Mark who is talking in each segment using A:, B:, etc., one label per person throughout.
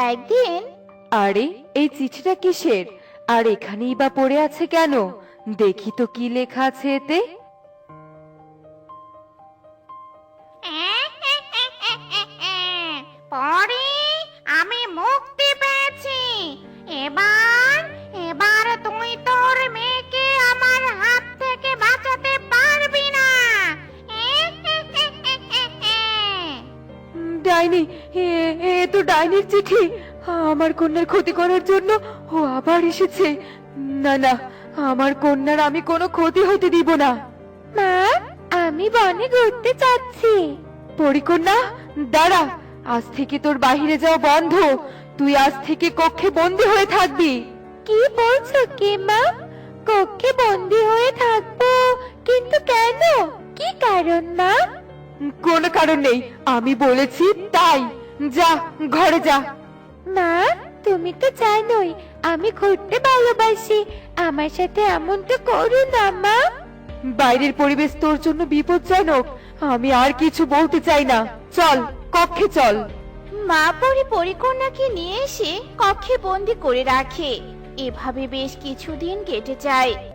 A: একদিন
B: আরে এই চিঠিটা কিসের? আর এখানেই বা পড়ে আছে কেন? দেখি তো কি লেখা আছে এতে।
A: পরে আমি মুক্তি পেয়েছি। এবার এবার তুই তোর মেয়েকে আমার হাত থেকে বাঁচাতে পারবি না।
B: ডাইনি এ তো ডাইনির চিঠি। আমার কন্যার ক্ষতি করার জন্য ও আবার এসেছে। না না আমার কন্যার আমি কোনো ক্ষতি হতে দিব না। মা আমি বনে ঘুরতে যাচ্ছি। পরিকন্যা দাঁড়া আজ থেকে তোর বাইরে যাওয়া বন্ধ। তুই আজ থেকে কক্ষে বন্দি হয়ে থাকবি। কি বলছো কে মা? কক্ষে বন্দি হয়ে থাকব? কিন্তু কেন? কি কারণ মা? কোনো কারণ নেই আমি বলেছি তাই। যা ঘরে যা। মা তুমি তো জানোই আমি ঘুরতে ভালোবাসি। আমার সাথে এমন তো করো না মা। বাইরের পরিবেশ তোর জন্য বিপজ্জনক। আমি আর কিছু বলতে চাই না। চল কক্ষে চল।
A: মা পরি পরিকন্যাকে নিয়ে এসে কক্ষে বন্দি করে রাখে। এভাবে বেশ কিছুদিন কেটে যায়।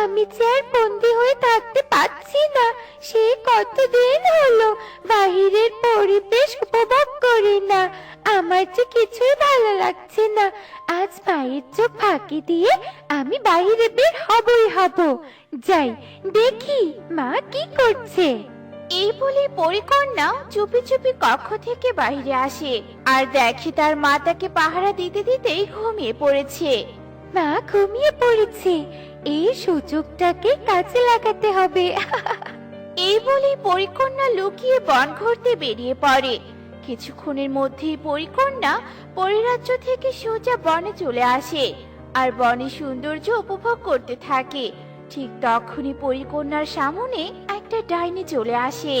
B: আমি যে আর বন্দি হয়ে থাকতে পারছি না, সে কতদিন হলো বাহিরের পরিবেশ উপভোগ করি না। আমার যে কিছুই ভালো লাগছে না, আজ মায়ের চোখ ফাঁকি দিয়ে আমি বাইরে বের হবই হব। যাই, দেখি মা কি করছে।
A: এই বলে পরিকন্যা চুপি চুপি কক্ষ থেকে বাইরে আসে, আর দেখে তার মা তাকে পাহারা দিতে দিতেই ঘুমিয়ে পড়েছে।
B: মা ঘুমিয়ে পড়েছে। এই সুযোগটাকে কাজে লাগাতে হবে।
A: এই বলে পরিকন্যা লুকিয়ে বন ঘুরতে বেরিয়ে পড়ে। কিছুক্ষণের মধ্যেই পরিকন্যা পরিরাজ্য থেকে সোজা বনে চলে আসে আর বনের সৌন্দর্য উপভোগ করতে থাকে। ঠিক তখনই পরিকন্যার সামনে একটা ডাইনি চলে আসে।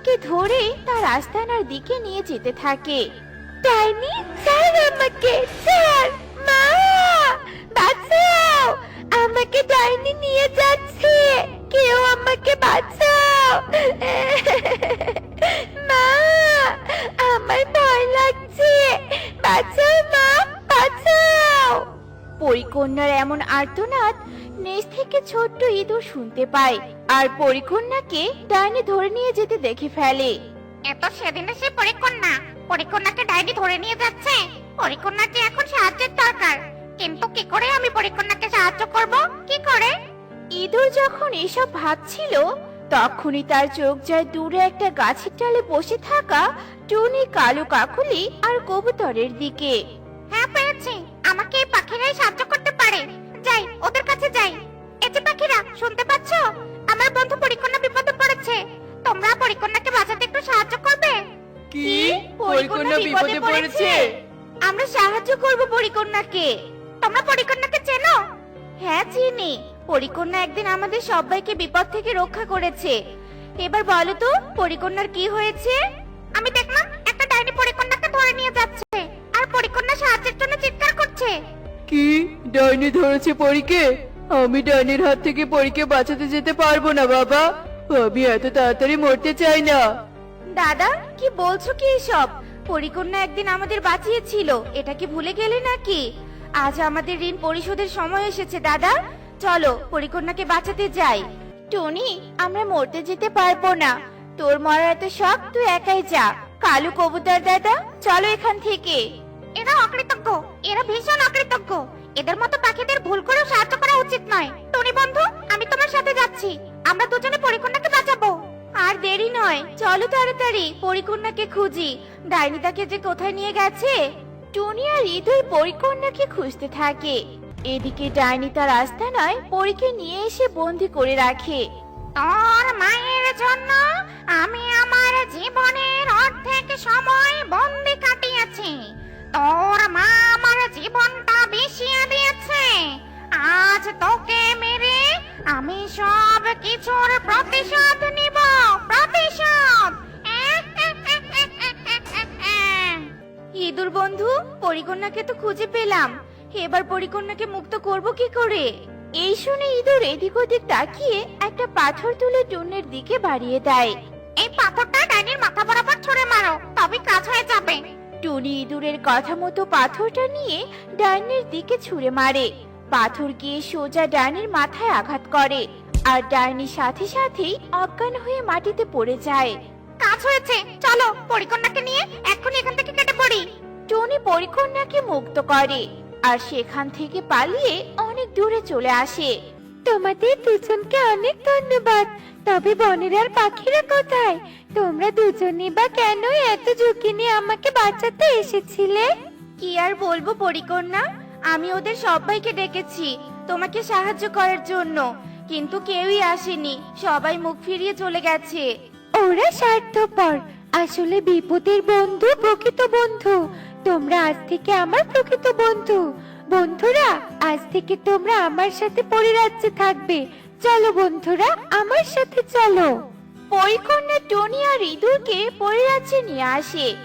A: পরিকন্যাকে ধরে তার আস্তানার দিকে নিয়ে যেতে থাকে।
B: ডাইনি ছাড় আমাকে ছাড় মা! বাঁচাও! আমাকে ডাইনি নিয়ে যাচ্ছে। কেউ আমাকে বাঁচাও। মা, আমার ভয় লাগছে। বাঁচাও, মা, বাঁচাও!
A: পরিকন্যার এমন আর্তনাদ নিচ থেকে ছোট্ট ইঁদুর শুনতে পায়। আর পরিকন্যাকে ডাইনি ধরে নিয়ে যেতে দেখে ফেলে।
C: এত সেদিনে সে পরিকন্যা। পরিকন্যাকে ডাইনি ধরে নিয়ে যাচ্ছে। পরিকন্যার যে এখন সাহায্যের দরকার। কিন্তু কি করে আমি পরিকন্যাকে সাহায্য করব? কি করে?
A: ইঁদুর যখন এসব ভাবছিল তখনই তার চোখ যায় দূরে একটা গাছের ডালে বসে থাকা টুনি কালো কাকুলি আর কবুতরের দিকে।
C: হ্যাঁ পেয়েছি। আমাকে এই পাখিরাই সাহায্য করতে পরিকন্যাকে? তোমরা পরিকন্যাকে চেনো?
A: হ্যাঁ চিনি। পরিকন্যা একদিন আমাদের সবাইকে বিপদ থেকে রক্ষা করেছে। এবার বলো তো পরিকন্যার কি হয়েছে?
C: আমি দেখলাম একটা ডাইনি পরিকন্যাকে ধরে নিয়ে যাচ্ছে আর পরিকন্যা সাহায্যের জন্য চিৎকার করছে।
B: কি? ডাইনি ধরেছে পরীকে? আমি ডাইনির হাত থেকে পরীকে বাঁচাতে যেতে পারব না বাবা। আমি এত তাড়াতাড়ি মরতে চাই না।
A: দাদা কি বলছো কি এসব? পরিকন্যা একদিন আমাদের বাঁচিয়েছিল। এটা কি ভুলে গেলে নাকি? আজ আমাদের ঋণ পরিশোধের সময় এসেছে, দাদা। চলো, পরিকন্যাকে বাঁচাতে যাই। টনি, আমরা মরতে যেতে পারব না। তোর মরার এত শখ, তুই একাই যা। কালু কবুতর, দাদা, চলো এখান থেকে।
C: এরা অকৃতজ্ঞ। এরা ভীষণ অকৃতজ্ঞ। এদের মতো পাখিদের ভুল করেও সাহায্য করা উচিত নয়। টনি বন্ধু, আমি তোমার সাথে যাচ্ছি। আমরা দুজনে পরিকন্যাকে বাঁচাবো।
A: আর দেরি নয়। চলো তাড়াতাড়ি, পরিকন্যাকে খুঁজি। ডাইনি তাকে যে কোথায় নিয়ে গেছে? টুনি আর ইঁদুর পরিকন্যাকে খুঁজতে থাকে। এদিকে ডাইনি তার আস্তানায় পরীকে নিয়ে এসে বন্দি করে রাখে।
C: তোর মায়ের জন্য আমি আমার জীবনের অর্ধেক সময় বন্দি কাটিয়েছি। তোর মা আমার জীবনটা বিষিয়ে দিয়েছে। আজ তোকে মেরে আমি সব কিছুর প্রতিশোধ নিব।
A: ইঁদুর বন্ধু পরিকন্যাকে তো খুঁজে পেলাম। এবার পরিকন্যাকে মুক্ত করব কি করে? এই শুনে ইঁদুর এদিক ওদিক তাকিয়ে একটা পাথর তুলে টুনের দিকে বাড়িয়ে দেয়।
C: এই পাথরটা ডাইনির মাথা বরাবর ছুঁড়ে মারো তবে কাজ হয়ে যাবে।
A: টুনি ইঁদুরের কথা মতো পাথরটা নিয়ে ডাইনির দিকে ছুঁড়ে মারে। পাথর গিয়ে সোজা ডাইনির মাথায় আঘাত করে আর ডাইনির সাথে সাথেই অজ্ঞান হয়ে মাটিতে পড়ে যায়।
C: কাজ হয়েছে। চলো পরিকন্যাকে নিয়ে এক্ষুনি এখান থেকে কেটে পড়ি।
A: টনি পরিকন্যাকে মুক্ত করে আর সেখান থেকে পালিয়ে অনেক দূরে চলে আসে।
B: তোমাদের দুজনকে অনেক ধন্যবাদ। তবে বনের আর পাখিরা কোথায়? তোমরা দুজনই বা কেন এত ঝুঁকি নিয়ে আমাকে বাঁচাতে এসেছিলে?
A: কি আর বলব পরিকন্যা? আমি ওদের সবাইকে ডেকেছি তোমাকে সাহায্য করার জন্য। কিন্তু কেউই আসেনি সবাই মুখ ফিরিয়ে চলে গেছে।
B: ওরা স্বার্থপর। আসলে বিপদের বন্ধু প্রকৃত বন্ধু। তোমরা আজ থেকে আমার প্রকৃত বন্ধু। বন্ধুরা, আজ থেকে তোমরা আমার সাথে পরিরাজ্যে থাকবে। চলো বন্ধুরা, আমার সাথে চলো।
A: পরিকন্যা টনি আর ইঁদুরকে পরিরাজ্যে নিয়ে আসে।